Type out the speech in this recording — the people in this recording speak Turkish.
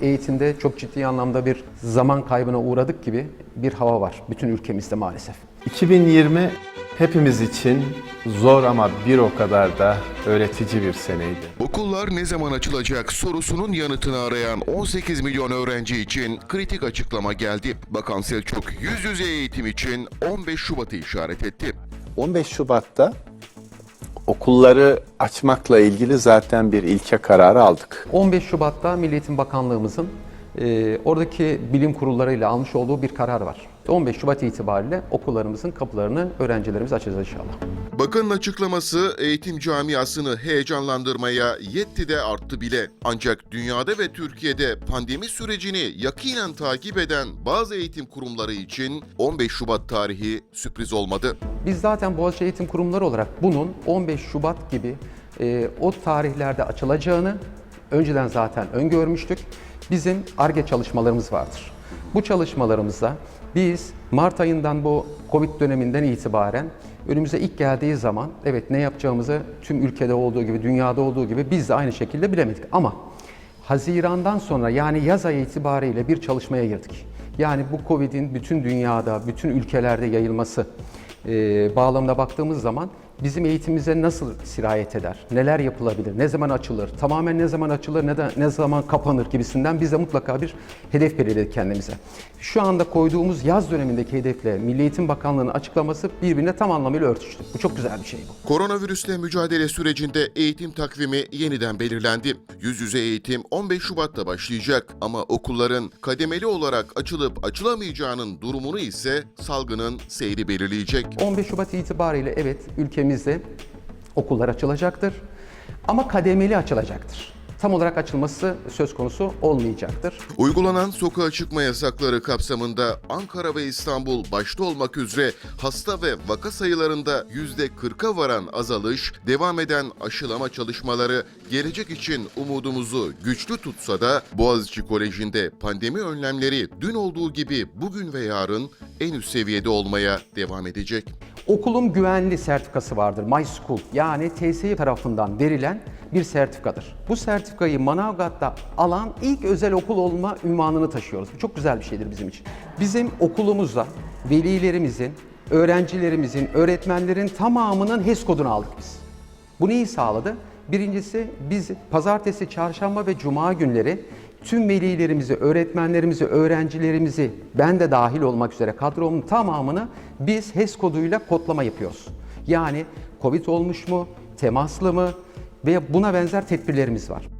Eğitimde çok ciddi anlamda bir zaman kaybına uğradık gibi bir hava var bütün ülkemizde maalesef. 2020 hepimiz için zor ama bir o kadar da öğretici bir seneydi. Okullar ne zaman açılacak sorusunun yanıtını arayan 18 milyon öğrenci için kritik açıklama geldi. Bakan Selçuk yüz yüze eğitim için 15 Şubat'ı işaret etti. 15 Şubat'ta okulları açmakla ilgili zaten bir ilke kararı aldık. 15 Şubat'ta Milli Eğitim Bakanlığımızın e, oradaki bilim kurullarıyla almış olduğu bir karar var. 15 Şubat itibariyle okullarımızın kapılarını öğrencilerimiz açacağız inşallah. Bakanın açıklaması eğitim camiasını heyecanlandırmaya yetti de arttı bile. Ancak dünyada ve Türkiye'de pandemi sürecini yakinen takip eden bazı eğitim kurumları için 15 Şubat tarihi sürpriz olmadı. Biz zaten Boğaziçi Eğitim Kurumları olarak bunun 15 Şubat gibi e, o tarihlerde açılacağını önceden zaten öngörmüştük. Bizim ARGE çalışmalarımız vardır. Bu çalışmalarımızda biz Mart ayından bu Covid döneminden itibaren önümüze ilk geldiği zaman evet ne yapacağımızı tüm ülkede olduğu gibi, dünyada olduğu gibi biz de aynı şekilde bilemedik. Ama Hazirandan sonra yani yaz ayı itibariyle bir çalışmaya girdik. Yani bu Covid'in bütün dünyada, bütün ülkelerde yayılması e, bağlamına baktığımız zaman bizim eğitimimize nasıl sirayet eder, neler yapılabilir, ne zaman açılır, tamamen ne zaman açılır, ne, de, ne zaman kapanır gibisinden biz de mutlaka bir hedef belirledik kendimize. Şu anda koyduğumuz yaz dönemindeki hedefle Milli Eğitim Bakanlığı'nın açıklaması birbirine tam anlamıyla örtüştü. Bu çok güzel bir şey bu. Koronavirüsle mücadele sürecinde eğitim takvimi yeniden belirlendi. Yüz yüze eğitim 15 Şubat'ta başlayacak ama okulların kademeli olarak açılıp açılamayacağının durumunu ise salgının seyri belirleyecek. 15 Şubat itibariyle evet ülkemizde okullar açılacaktır ama kademeli açılacaktır. Tam olarak açılması söz konusu olmayacaktır. Uygulanan sokağa çıkma yasakları kapsamında Ankara ve İstanbul başta olmak üzere hasta ve vaka sayılarında %40'a varan azalış, devam eden aşılama çalışmaları gelecek için umudumuzu güçlü tutsa da Boğaziçi Koleji'nde pandemi önlemleri dün olduğu gibi bugün ve yarın en üst seviyede olmaya devam edecek. Okulum güvenli sertifikası vardır. My School yani TSE tarafından verilen bir sertifikadır. Bu sertifikayı Manavgat'ta alan ilk özel okul olma ünvanını taşıyoruz. Bu çok güzel bir şeydir bizim için. Bizim okulumuzda velilerimizin, öğrencilerimizin, öğretmenlerin tamamının HES kodunu aldık biz. Bu neyi sağladı? Birincisi biz pazartesi, çarşamba ve cuma günleri tüm velilerimizi, öğretmenlerimizi, öğrencilerimizi, ben de dahil olmak üzere kadromun tamamını biz HES koduyla kodlama yapıyoruz. Yani Covid olmuş mu, temaslı mı ve buna benzer tedbirlerimiz var.